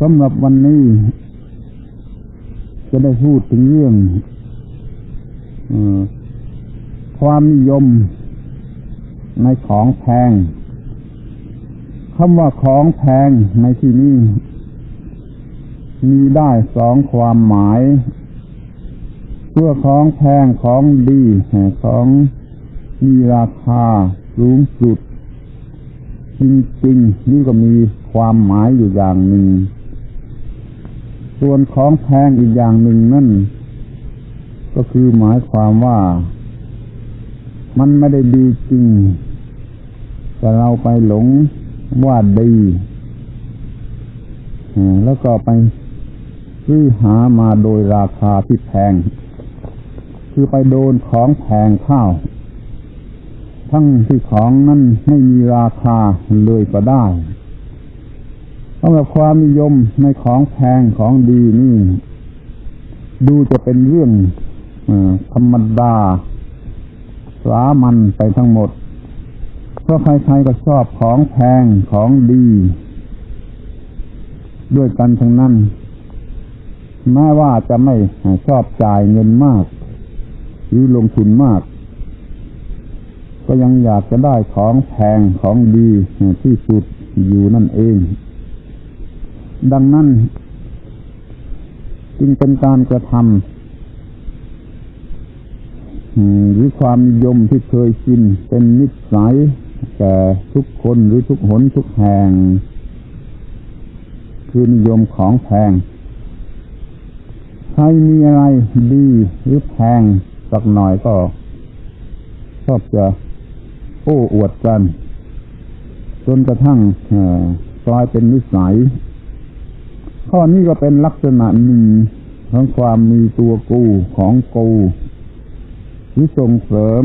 สำหรับวันนี้ จะได้พูดถึงเรื่องออความนิยมในของแพงคำว่าของแพงในที่นี้มีได้สองความหมาย เพื่อของแพงของดีของมีราคาสูงสุด จริงๆ นี่ก็มีความหมายอยู่อย่างหนึ่ง ส่วนของแพงอีกอย่างหนึ่งนั่น ก็คือหมายความว่า มันไม่ได้ดีจริง แต่เราไปหลงว่าดีแล้วก็ไปซื้อหามาโดยราคาที่แพง คือไปโดนของแพงเข้าทั้งที่ของนั้นไม่มีราคาเลยก็ได้ สำหรับความนิยมในของแพงของดีนี่ ดูจะเป็นเรื่องอธรรมดา สามัญไปทั้งหมด เพราะใครๆก็ชอบของแพงของดี ด้วยกันทั้งนั้นแม้ว่าจะไม่ชอบจ่ายเงินมาก หรือลงทุนมาก ก็ยังอยากจะได้ของแพงของดีที่สุดอยู่นั่นเอง ดังนั้น จึงเป็นการกระทำหรือความยมที่เคยชินเป็นนิสัยแก่ทุกคนหรือทุกหนทุกแห่ง คือนิยมของแพง ใครมีอะไรดีหรือแพงสักหน่อยก็ชอบจะโอ้อวดกัน จนกระทั่งกลายเป็นนิสัย ข้อนี้ก็เป็นลักษณะหนึ่งของความมีตัวกูของกูหรือส่งเสริม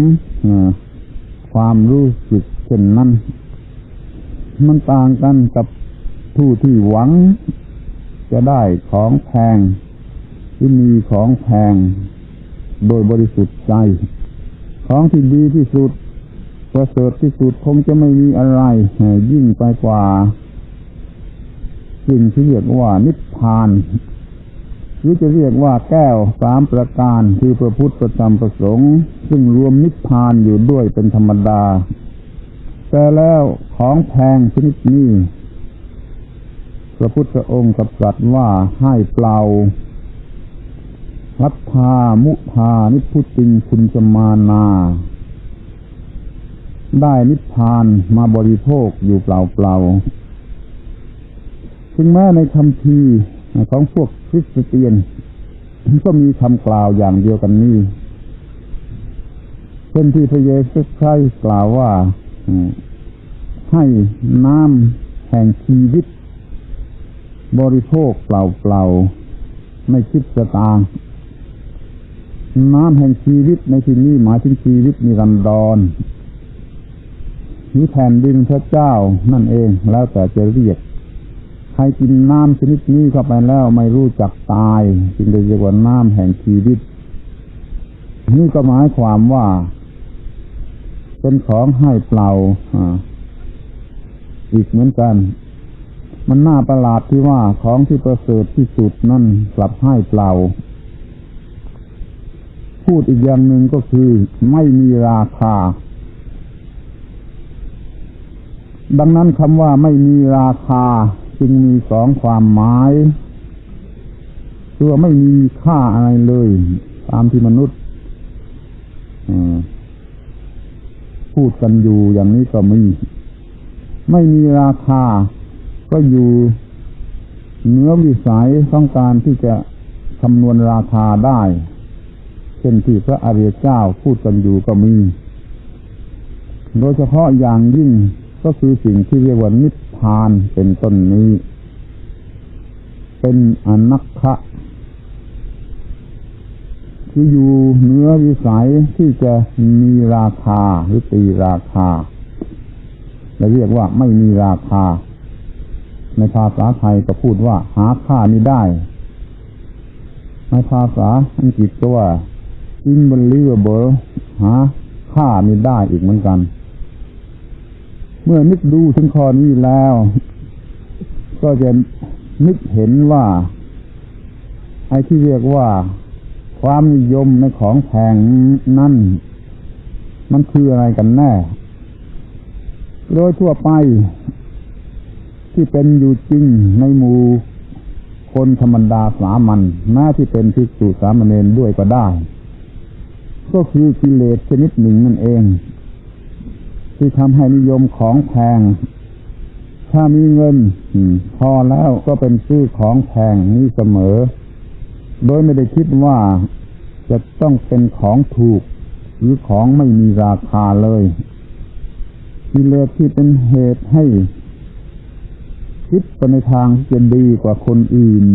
ความรู้สึกเช่นนั้น มันต่างกันกับผู้ที่หวัง จะได้ของแพงที่มีของแพง โดยบริสุทธิ์ใจ ของที่ดีที่สุดประเสริฐที่สุดคงจะไม่มีอะไร ยิ่งไปกว่าสิ่งที่เรียกว่านิ พพาน หรือจะเรียกว่าแก้วสามประการคือพระพุทธประจำประสงค์ ซึ่งรวมนิพพานอยู่ด้วยเป็นธรรมดา แต่แล้วของแพงชนิดนี้พระพุทธองค์กับสัตว์ว่าให้เปล่ารัทธามุทานิพุติงคุณสมานา ได้นิพพานมาบริโภคอยู่เปล่าเปล่า ถึงแม้ในคำพีของพวกคริสเตียนก็มีคำกล่าวอย่างเดียวกันนี้เช่นที่พระเยซูคริสต์กล่าวว่าให้น้ำแห่งชีวิต บริโภคเปล่าๆไม่คิดสตางน้ำแห่งชีวิตในที่นี้หมายถึงชีวิตนิรันดรหรือแผ่นดินพระเจ้านั่นเองแล้วแต่จะเรียก รกินน้ำชนิดนี้เข้าไปแล้วไม่รู้จักตาย จึงได้เรียกว่าน้ำแห่งชีวิต นี่ก็หมายความว่า เป็นของให้เปล่าอ่าอีกเหมือนกัน มันน่าประหลาดที่ว่าของที่ประเสริฐที่สุดนั่นกลับให้เปล่า พูดอีกอย่างหนึ่งก็คือไม่มีราคาดังนั้นคำว่าไม่มีราคา จึงมีสองความหมายคือไม่มีค่าอะไรเลย ตามที่มนุษย์พูดกันอยู่อย่างนี้ก็มีไม่มีราคา ก็อยู่เหนือวิสัยต้องการที่จะคำนวณราคาได้ เช่นที่พระอริยเจ้าพูดกันอยู่ก็มี โดยเฉพาะอย่างยิ่งก็คือสิ่งที่เรียกว่านิ พานเป็นต้นนี้ เป็นอนักคะคืออยู่เนื้อวิสัยที่จะมีราคาหรือตีราคาเราเรียกว่าไม่มีราคา ในภาษาไทยก็พูดว่า หาค่าไม่ได้ ในภาษาอังกฤษก็ว่า unbelievable หาค่าไม่ได้อีกเหมือนกัน มื่อนึกดูถึงข้อนี้แล้ว ก็จะนึกเห็นว่า ไอ้ที่เรียกว่า ความนิยมในของแพงนั่น มันคืออะไรกันแน่ โดยทั่วไป ที่เป็นอยู่จริงในหมู่คนธรรมดาสามัญแม้ที่เป็นภิกษุสามเณรด้วยก็ได้ ก็คือกิเลสชนิดหนึ่งนั่นเอง ที่ทำให้นิยมของแพง ถ้ามีเงินพอแล้วก็เป็นซื้อของแพงนี้เสมอ โดยไม่ได้คิดว่าจะต้องเป็นของถูก หรือของไม่มีราคาเลยกิเลสที่เป็นเหตุให้ คิดไปในทางจะดีกว่าคนอื่น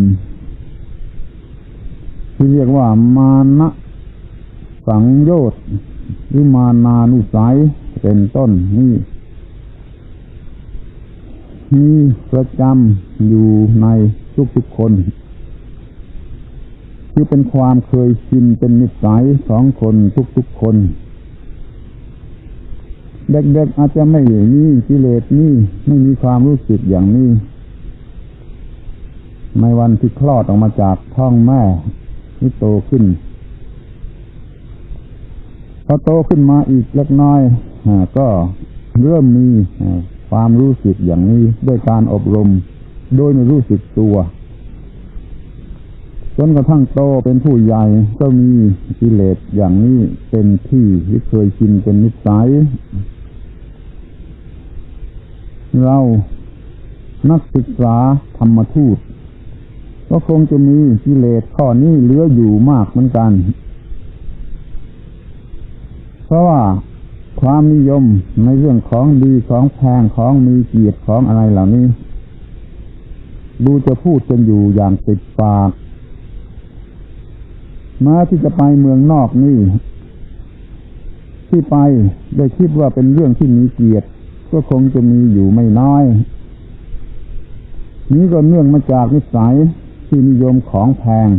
ที่เรียกว่ามานะสังโยชน์หรือมานานุสัย เป็นต้นนี่มีประจำอยู่ในทุกๆคน คือเป็นความเคยชินเป็นนิสัยของคนทุกๆคน เด็กๆอาจจะไม่มีกิเลสนี่ไม่มีความรู้สึกอย่างนี้ ในวันที่คลอดออกมาจากท้องแม่นี่โตขึ้น พอโตขึ้นมาอีกเล็กน้อยอก็เริ่มมีความรู้สึกอย่างนี้ด้วยการอบรม โดยไม่รู้สึกตัวจนกระทั่งโตเป็นผู้ใหญ่ก็มีกิเลสอย่างนี้เป็นที่ที่เคยชินเป็นนิสัย เรานักศึกษาธรรมทูต ก็คงจะมีกิเลสข้อนี้เหลืออยู่มากเหมือนกัน ราะว่าความนิยมในเรื่องของดีของแพงของมีเกียรติของอะไรเหล่านี้ ดูจะพูดกันอยู่อย่างติดปากมาที่จะไปเมืองนอกนี่ที่ไปได้คิดว่าเป็นเรื่องที่มีเกียรติก็คงจะมีอยู่ไม่น้อย นี้ก็เนื่องมาจากนิสัยที่นิยมของแพง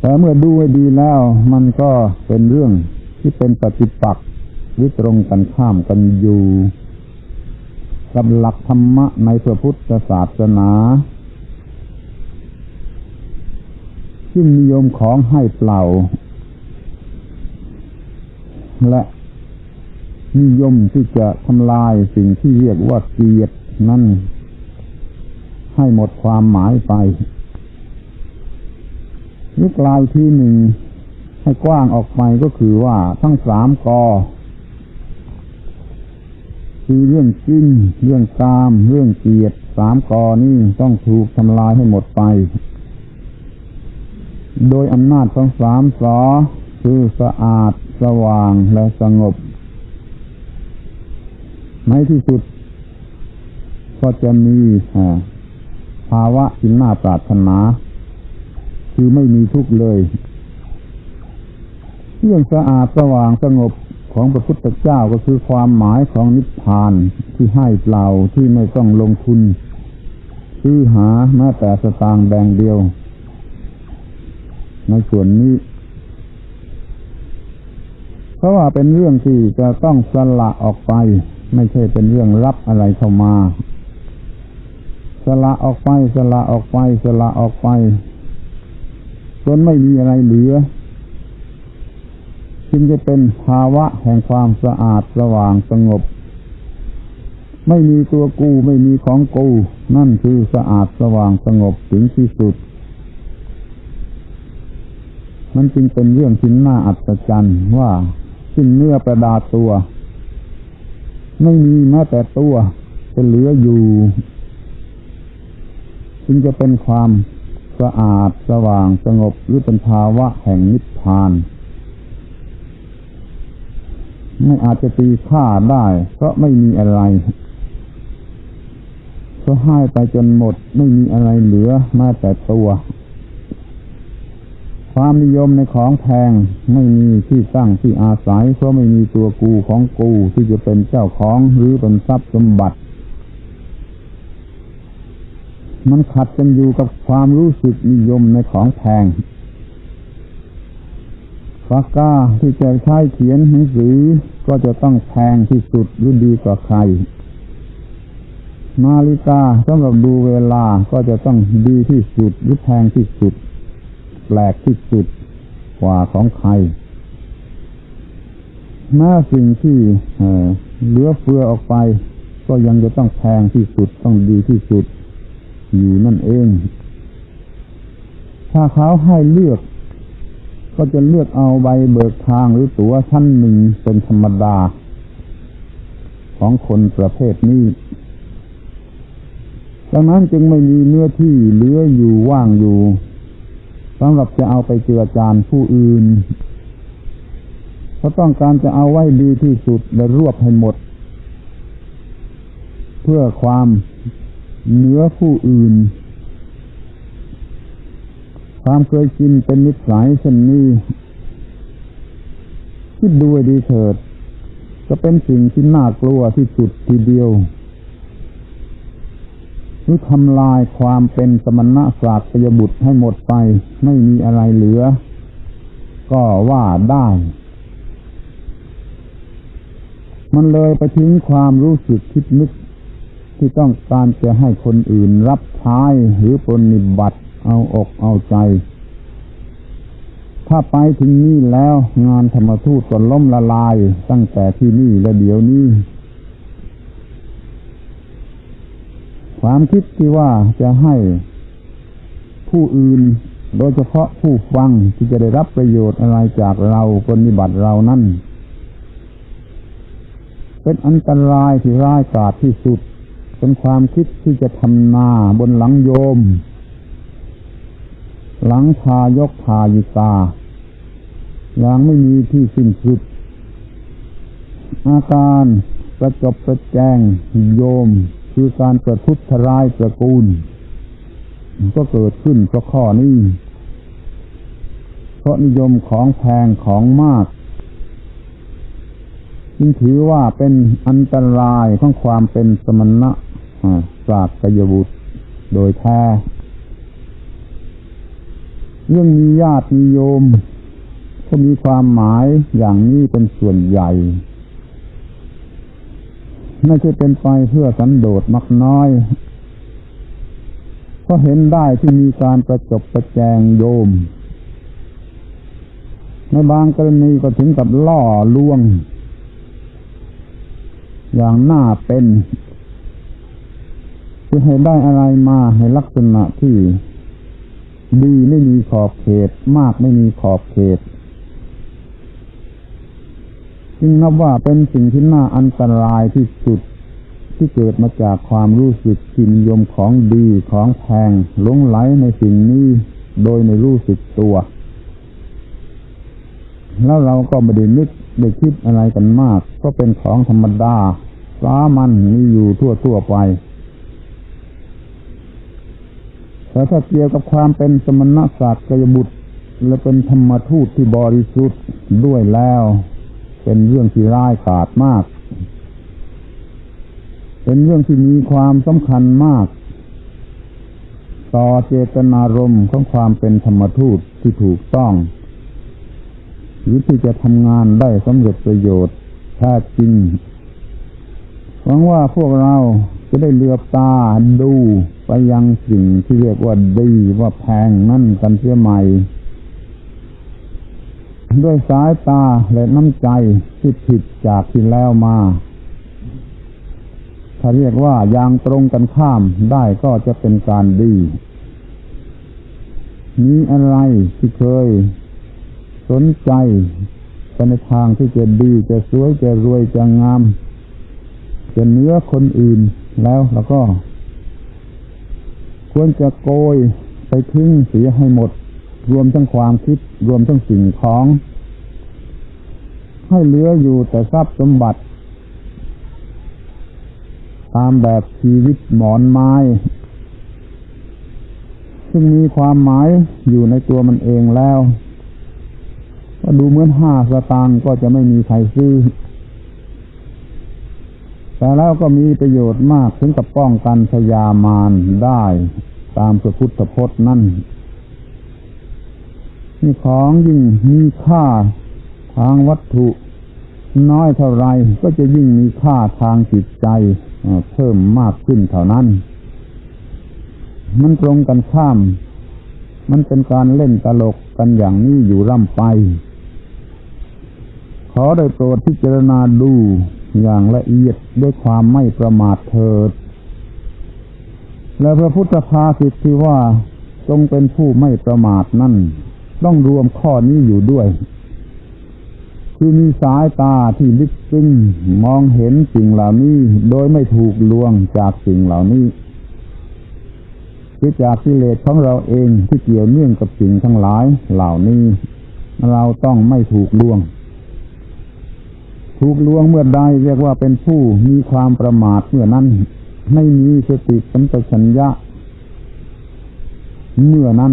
แต่เมื่อดูให้ดีแล้ว มันก็เป็นเรื่องที่เป็นปฏิปักษ์หรือตรงกันข้ามกันอยู่กับหลักธรรมะในพระพุทธศาสนาที่นิยมของให้เปล่า และนิยมที่จะทำลายสิ่งที่เรียกว่าเกียรตินั่นให้หมดความหมายไป นึกลายที่หนึ่งให้กว้างออกไปก็คือว่าทั้งสามกอคือเรื่องกินเรื่องกาม เรื่องเกียรติสามกอนี่ต้องถูกทำลายให้หมดไป โดยอำนาจของสามสอคือสะอาด สว่างและสงบในที่สุด ก็จะมีภาวะที่น่าปรารถนา คือไม่มีทุกข์เลยเรื่องสะอาดสว่างสงบของพระพุทธเจ้าก็คือความหมายของนิพพานที่ให้เปล่าที่ไม่ต้องลงทุนซื้อหาแม้แต่สตางค์แดงเดียว ในส่วนนี้ เพราะว่าเป็นเรื่องที่จะต้องสละออกไป ไม่ใช่เป็นเรื่องรับอะไรเข้ามา สละออกไป สละออกไป สละออกไป จนไม่มีอะไรเหลือ จึงจะเป็นภาวะแห่งความสะอาดสว่างสงบ ไม่มีตัวกูไม่มีของกู นั่นคือสะอาดสว่างสงบถึงที่สุด มันจึงเป็นเรื่องที่น่าอัศจรรย์ว่าสิ้นเนื้อประดาตัว ไม่มีแม้แต่ตัวจะเหลืออยู่ จึงจะเป็นความ สะอาดสว่างสงบหรือเป็นภาวะแห่งนิพพาน ไม่อาจจะตีค่าได้เพราะไม่มีอะไรก็ให้ไปจนหมดไม่มีอะไรเหลือแม้แต่ตัว ความนิยมในของแพงไม่มีที่ตั้งที่อาศัยเพราะไม่มีตัวกูของกูที่จะเป็นเจ้าของหรือเป็นทรัพย์สมบัติ มันขัดกันอยู่กับความรู้สึกนิยมในของแพงปากกาที่จะใช้เขียนหนังสือก็จะต้องแพงที่สุดหรือดีกว่าใครมนาฬิกาสำหรับดูเวลาก็จะต้องดีที่สุดหรือแพงที่สุด แปลกที่สุดกว่าของใครแม้สิ่งที่เหลือเฟือออกไป ก็ยังจะต้องแพงที่สุดต้องดีที่สุด อยู่นั่นเอง ถ้าเขาให้เลือก ก็จะเลือกเอาใบเบิกทางหรือตั๋วชั้นหนึ่งเป็นธรรมดา ของคนประเภทนี้ดังนั้นจึงไม่มีเนื้อที่เหลืออยู่ว่างอยู่สำหรับจะเอาไปเจือจานผู้อื่นเขาต้องการจะเอาไว้ดีที่สุดและรวบให้หมด เพื่อความ เหนือผู้อื่น ความเคยชินเป็นนิสัยเช่นนี้คิดดูให้ดีเถิด จะเป็นสิ่งที่น่ากลัวที่สุดทีเดียวหรือทำลายความเป็นสมณะศาสตร์ยบุตรให้หมดไป ไม่มีอะไรเหลือ ก็ว่าได้ มันเลยไปทิ้งความรู้สึกคิดนึก ที่ต้องการจะให้คนอื่นรับใช้หรือปฏิบัติเอาอกเอาใจ ถ้าไปถึงนี่แล้วงานธรรมทูตก็ล้มละลายตั้งแต่ที่นี่และเดี๋ยวนี้ ความคิดที่ว่าจะให้ผู้อื่นโดยเฉพาะผู้ฟังที่จะได้รับประโยชน์อะไรจากเราปฏิบัติเรานั่นเป็นอันตรายที่ร้ายกาจที่สุด เป็นความคิดที่จะทำนาบนหลังโยม หลังทายกทายิตาอย่างไม่มีที่สิ้นสุด อาการประจบประแจงโยม คือการประทุษร้ายตระกูล ก็เกิดขึ้นเพราะข้อนี้เพราะนิยมของแพงของมากจึงถือว่าเป็นอันตรายของความเป็นสมณะ ศาสตยบุตร โดยแท้เรื่องมีญาติมีโยมก็มีความหมายอย่างนี้เป็นส่วนใหญ่ ไม่ใช่เป็นไปเพื่อสันโดษมักน้อย ก็เห็นได้ที่มีการประจบประแจงโยม ในบางกรณีก็ถึงกับล่อลวง อย่างน่าเป็น คือให้ได้อะไรมาให้ลักษณะที่ดีไม่มีขอบเขต มากไม่มีขอบเขตจึงนับว่าเป็นสิ่งที่น่าอันตรายที่สุดที่เกิดมาจากความรู้สึกกินยมของดีของแพงหลงไหลในสิ่งนี้โดยไม่รู้สึกตัว แล้วเราก็ไม่ได้นึกได้คิดอะไรกันมาก ก็เป็นของธรรมดาสามันมีอยู่ทั่วทั่วไป แต่ถ้าเกี่ยวกับความเป็นสมณศักดิ์กยบุตร และเป็นธรรมทูตที่บริสุทธิ์ด้วยแล้ว เป็นเรื่องที่ร้ายกาจมาก เป็นเรื่องที่มีความสำคัญมาก ต่อเจตนารมณ์ของความเป็นธรรมทูตที่ถูกต้องหรือที่จะทำงานได้สำเร็จประโยชน์แท้จริงหวังว่าพวกเราจะได้เลือบตาดู ไปยังสิ่งที่เรียกว่าดีว่าแพงนั่นกันเสียใหม่ ด้วยสายตาและน้ำใจที่ผิดจากที่แล้วมา ถ้าเรียกว่าอย่างตรงกันข้ามได้ก็จะเป็นการดีมีอะไรที่เคยสนใจไปในทางที่จะดีจะสวยจะรวยจะงามจะเนื้อคนอื่นแล้วแล้วก็ ควรจะโกยไปทิ้งเสียให้หมด รวมทั้งความคิด รวมทั้งสิ่งของ ให้เหลืออยู่แต่ทรัพย์สมบัติ ตามแบบชีวิตหมอนไม้ ซึ่งมีความหมายอยู่ในตัวมันเองแล้ว ก็ดูเหมือนห้าสตางค์ก็จะไม่มีใครซื้อ แต่แล้วก็มีประโยชน์มากถึงกับป้องกันพยามารได้ตามพระพุทธพจน์นั่นนี่ของยิ่งมีค่าทางวัตถุ น้อยเท่าไรก็จะยิ่งมีค่าทางจิตใจเพิ่มมากขึ้นเท่านั้น มันตรงกันข้าม มันเป็นการเล่นตลกกันอย่างนี้อยู่ร่ำไป ขอได้โปรดพิจารณาดู อย่างละเอียดด้วยความไม่ประมาทเถิด และพระพุทธภาษิตที่ว่าจงเป็นผู้ไม่ประมาทนั่น ต้องรวมข้อนี้อยู่ด้วย คือมีสายตาที่ลึกซึ้งมองเห็นสิ่งเหล่านี้โดยไม่ถูกลวงจากสิ่งเหล่านี้คือจากกิเลสของเราเองที่เกี่ยวเนื่องกับสิ่งทั้งหลายเหล่านี้ เราต้องไม่ถูกลวง ถูกลวงเมื่อใดเรียกว่าเป็นผู้มีความประมาทเมื่อนั้น ไม่มีสติสัมปชัญญะ เมื่อนั้น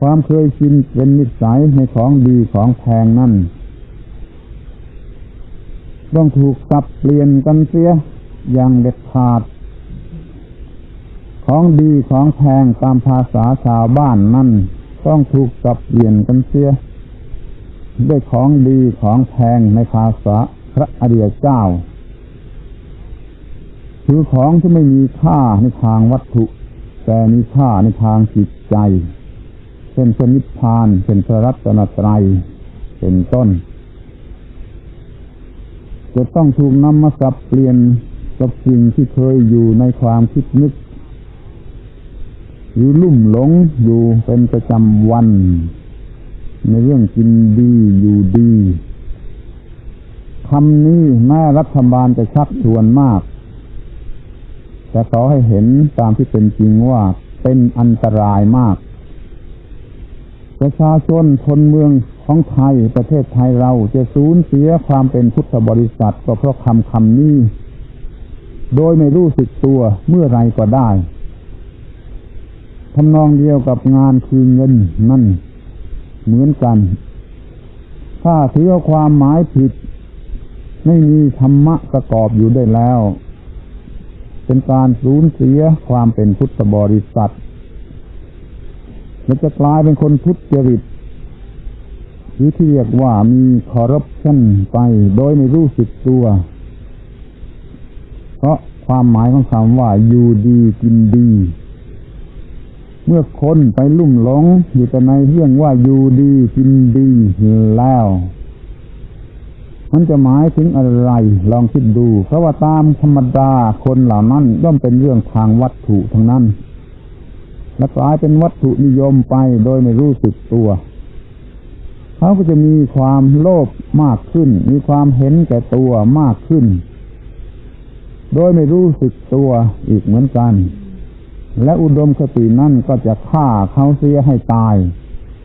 ความเคยชินเป็นนิสัยในของดีของแพงนั่นต้องถูกสับเปลี่ยนกันเสียอย่างเด็ดขาด ของดีของแพงตามภาษาชาวบ้านนั่นต้องถูกสับเปลี่ยนกันเสีย ด้วยของดีของแพงในภาษาพระอริยเจ้า คือของที่ไม่มีค่าในทางวัตถุ แต่มีค่าในทางจิตใจเช่นพระนิพพานเช่นพระรัตนตรัยเป็นต้น จะต้องถูกนำมาสับเปลี่ยนกับสิ่งที่เคยอยู่ในความคิดนึกหรือลุ่มหลงอยู่เป็นประจำวัน ในเรื่องกินดีอยู่ดีคำนี้แม่รัฐบาลจะชักชวนมาก แต่ขอให้เห็นตามที่เป็นจริงว่าเป็นอันตรายมาก ประชาชนคนเมืองของไทยประเทศไทยเราจะสูญเสียความเป็นพุทธบริษัทก็เพราะคำคำนี้ โดยไม่รู้สึกตัวเมื่อไรก็ได้ทำนองเดียวกับงานคืนเงินนั่น เหมือนกัน ถ้าถือความหมายผิด ไม่มีธรรมะประกอบอยู่ได้แล้ว เป็นการสูญเสียความเป็นพุทธบริษัทและจะกลายเป็นคนพุทุจริตหรือที่เรียกว่ามีคอร์รัปชันไปโดยไม่รู้สึกตัว เพราะความหมายของคำว่าอยู่ดีกินดี เมื่อคนไปลุ่มหลงอยู่แต่ในเรื่องว่าอยู่ดีกินดีแล้ว มันจะหมายถึงอะไร ลองคิดดู เพราะว่าตามธรรมดาคนเหล่านั้นย่อมเป็นเรื่องทางวัตถุทั้งนั้น และกลายเป็นวัตถุนิยมไปโดยไม่รู้สึกตัวเขาก็จะมีความโลภมากขึ้น มีความเห็นแก่ตัวมากขึ้น โดยไม่รู้สึกตัวอีกเหมือนกัน และอุดมคตินั่นก็จะฆ่าเขาเสียให้ตาย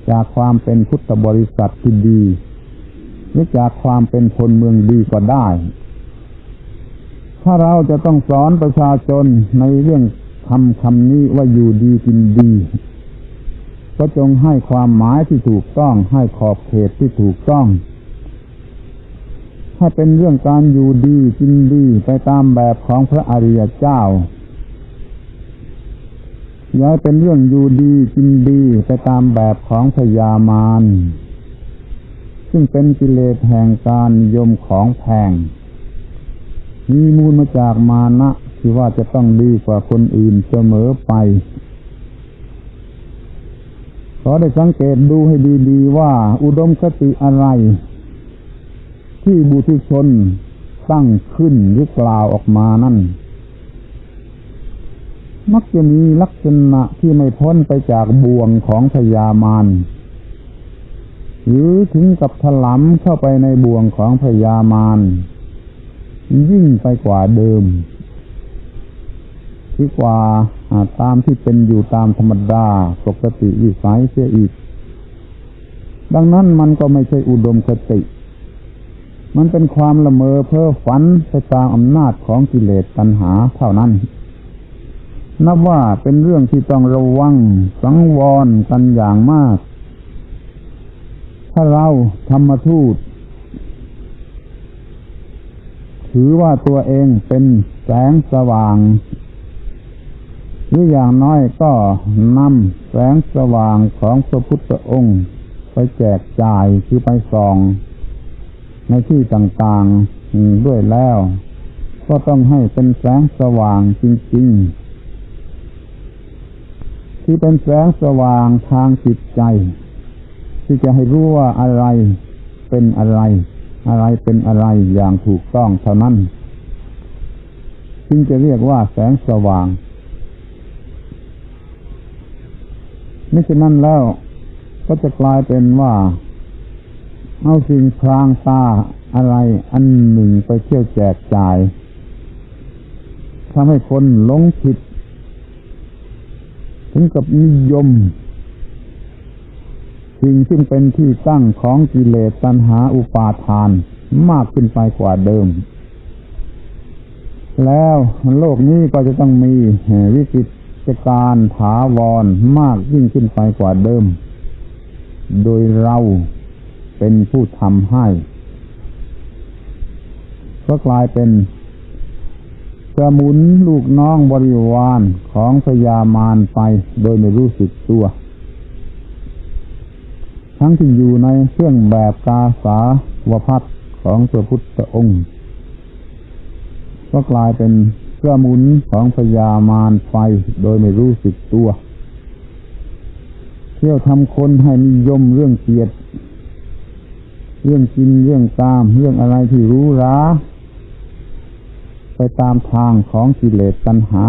จากความเป็นพุทธบริษัทที่ดีหรือจากความเป็นคนเมืองดีก็ได้ ถ้าเราจะต้องสอนประชาชนในเรื่องคำคำนี้ว่าอยู่ดีกินดี ก็จงให้ความหมายที่ถูกต้องให้ขอบเขตที่ถูกต้อง ถ้าเป็นเรื่องการอยู่ดีกินดีไปตามแบบของพระอริยเจ้า ย่าให้เป็นเรื่องอยู่ดีกินดีไปตามแบบของพยามารซึ่งเป็นกิเลสแห่งการยมของแพง มีมูลมาจากมานะที่ว่าจะต้องดีกว่าคนอื่นเสมอไป ขอได้สังเกตดูให้ดีๆว่า อุดมคติอะไร ที่บุตุชนตั้งขึ้นหรือกล่าวออกมานั่น มักจะมีลักษณะที่ไม่พ้นไปจากบ่วงของพยามารหรือถึงกับถลำเข้าไปในบ่วงของพยามารยิ่งไปกว่าเดิมที่กว่าตามที่เป็นอยู่ตามธรรมดาปกติวิสัยเสียอีก ดังนั้นมันก็ไม่ใช่อุดมคติ มันเป็นความละเมอเพ้อฝันไปตามอำนาจของกิเลสตัณหาเท่านั้น นับว่าเป็นเรื่องที่ต้องระวัง สังวรกันอย่างมาก ถ้าเราธรรมทูต ถือว่าตัวเองเป็นแสงสว่าง หรืออย่างน้อยก็นำแสงสว่างของพระพุทธองค์ ไปแจกจ่ายคือไปส่อง ในที่ต่างๆด้วยแล้ว ก็ต้องให้เป็นแสงสว่างจริง ๆ ที่เป็นแสงสว่างทางจิตใจ ที่จะให้รู้ว่าอะไรเป็นอะไร อะไรเป็นอะไรอย่างถูกต้องเท่านั้นจึงจะเรียกว่าแสงสว่างไม่เช่นนั้นแล้วก็จะกลายเป็นว่าเอาสิ่งพรางตาอะไรอันหนึ่งไปเที่ยวแจกจ่ายทำให้คนหลงผิด ถึงกับนิยม สิ่งซึ่งเป็นที่ตั้งของกิเลสตัณหาอุปาทานมากขึ้นไปกว่าเดิม แล้วโลกนี้ก็จะต้องมีวิกฤตการถาวรมากยิ่งขึ้นไปกว่าเดิม โดยเราเป็นผู้ทำให้ ก็กลายเป็น มุนลูกน้องบริวารของพญามารไปโดยไม่รู้สึกตัว ทั้งที่อยู่ในเครื่องแบบกาสาวพัดของพระพุทธองค์ ก็กลายเป็นเครื่อมุนของพญามารไฟโดยไม่รู้สึกตัว เที่ยวทำคนให้นิยมเรื่องเกียรติเรื่องกินเรื่องตาม เรื่องอะไรที่รู้ร้า ไปตามทางของกิเลสตัณหา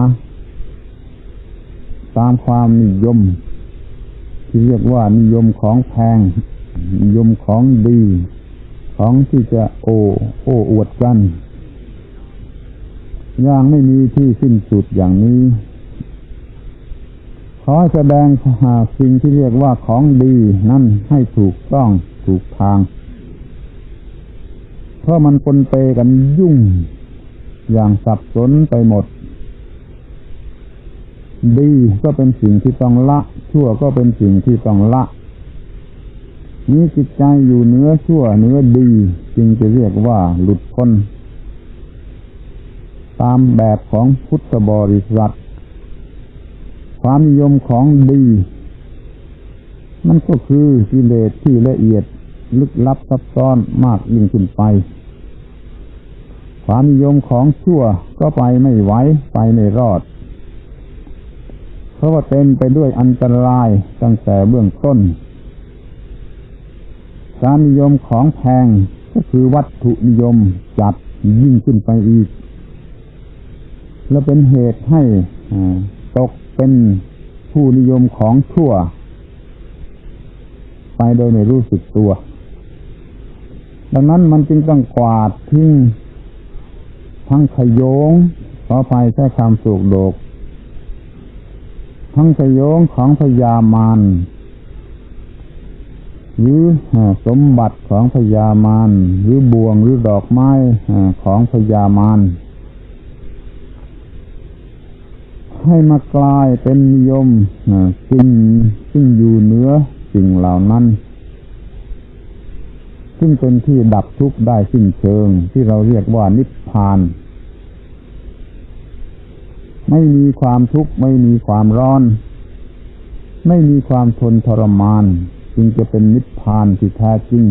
ตามความนิยม ที่เรียกว่านิยมของแพง นิยมของดี ของที่จะโอโอ้อวดกันอย่างไม่มีที่สิ้นสุดอย่างนี้ ขอแสดงหาสิ่งที่เรียกว่าของดีนั่นให้ถูกต้องถูกทาง เพราะมันปนเปกันยุ่ง อย่างสับสนไปหมด ดีก็เป็นสิ่งที่ต้องละ ชั่วก็เป็นสิ่งที่ต้องละมีจิตใจอยู่เนื้อชั่วเนื้อดี จึงจะเรียกว่าหลุดพ้น ตามแบบของพุทธบริษัท ความนิยมของดี มันก็คือกิเลสที่ละเอียดลึกลับซับซ้อนมากยิ่งขึ้นไป ความนิยมของชั่วก็ไปไม่ไหวไปไม่รอด เพราะว่าเต็มไปด้วยอันตรายตั้งแต่เบื้องต้น การนิยมของแพงก็คือวัตถุนิยมจัดยิ่งขึ้นไปอีก และเป็นเหตุให้ตกเป็นผู้นิยมของชั่ว ไปโดยไม่รู้สึกตัว ดังนั้นมันจึงต้องกวาดทิ้ง ทั้งขยงขอภัยใช้คำสูกโดก ทั้งขยงของพญามารหรือสมบัติของพญามารหรือบ่วงหรือดอกไม้ของพญามารให้มากลายเป็นนิยมสิ่งซึ่งอยู่เหนือสิ่งเหล่านั้น ซึ่งเป็นที่ดับทุกข์ได้สิ้นเชิง ที่เราเรียกว่านิพพาน ไม่มีความทุกข์ ไม่มีความร้อน ไม่มีความทนทรมาน จึงจะเป็นนิพพานที่แท้จริง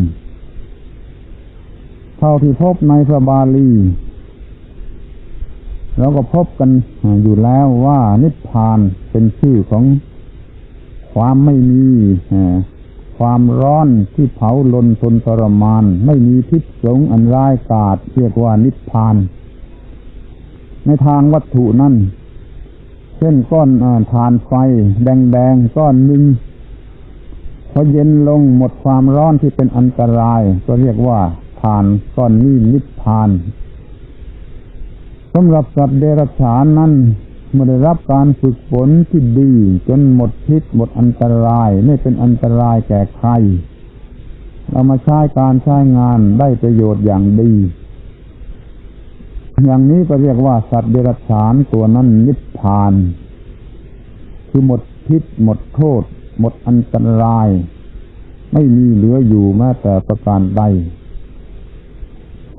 เท่าที่พบในพระบาลีเราก็พบกันอยู่แล้วว่านิพพานเป็นชื่อของความไม่มี ความร้อนที่เผาลนทนทรมาน ไม่มีพิษสงอันร้ายกาจเรียกว่านิพพาน ในทางวัตถุนั่นเช่นก้อนอทานไฟ แดงๆก้อนหนึ่งพอเย็นลงหมดความร้อนที่เป็นอันตราย ก็เรียกว่าทานก้อนนี้นิพพานสำหรับสัตว์เดรัจฉานนั้น เมื่อได้รับการฝึกฝนที่ดี จนหมดพิษหมดอันตรายไม่เป็นอันตรายแก่ใครเรามาใช้การใช้งานได้ประโยชน์อย่างดี อย่างนี้ก็เรียกว่าสัตว์เดรัจฉานตัวนั้นนิพพาน คือหมดพิษหมดโทษ หมดอันตราย ไม่มีเหลืออยู่แม้แต่ประการใด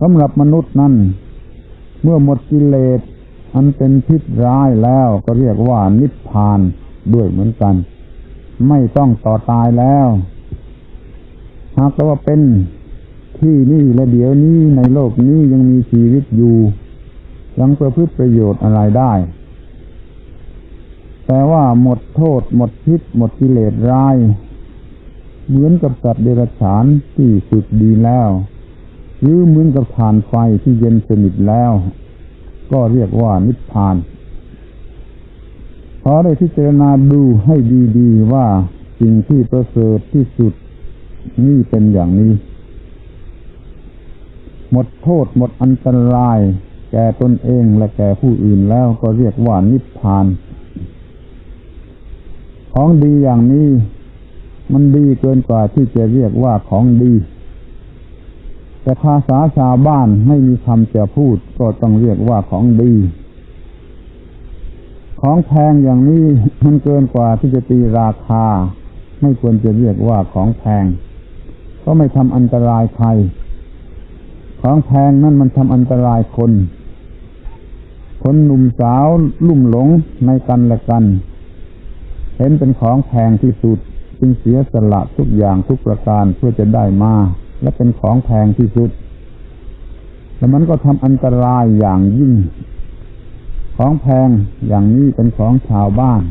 สำหรับมนุษย์นั้น เมื่อหมดกิเลส อันเป็นพิษร้ายแล้วก็เรียกว่านิพพานด้วยเหมือนกัน ไม่ต้องต่อตายแล้วหากว่าเป็นทที่นี่และเดี๋ยวนี้ในโลกนี้ยังมีชีวิตอยู่ ยังประพฤติประโยชน์อะไรได้ แต่ว่าหมดโทษ หมดพิษ หมดกิเลสร้าย เหมือนกับสัตว์เดรัจฉานที่ฝึกดีแล้วหรือเหมือนกับฐานไฟที่เย็นสนิทแล้ว ก็เรียกว่านิพพานขอได้พิจารณาดูให้ดีๆว่าสิ่งที่ประเสริฐที่สุดนี่เป็นอย่างนี้ หมดโทษหมดอันตราย แก่ตนเองและแก่ผู้อื่นแล้วก็เรียกว่านิพพาน ของดีอย่างนี้ มันดีเกินกว่าที่จะเรียกว่าของดี แต่ภาษาชาวบ้านไม่มีคำจะพูด ก็ต้องเรียกว่าของดี ของแพงอย่างนี้มันเกินกว่าที่จะตีราคา ไม่ควรจะเรียกว่าของแพง ก็ไม่ทำอันตรายใคร ของแพงนั่นมันทำอันตรายคน คนหนุ่มสาวลุ่มหลงในกันและกัน เห็นเป็นของแพงที่สุดจึงเสียสละทุกอย่างทุกประการเพื่อจะได้มา และเป็นของแพงที่สุด แล้วมันก็ทำอันตรายอย่างยิ่ง ของแพงอย่างนี้เป็นของชาวบ้าน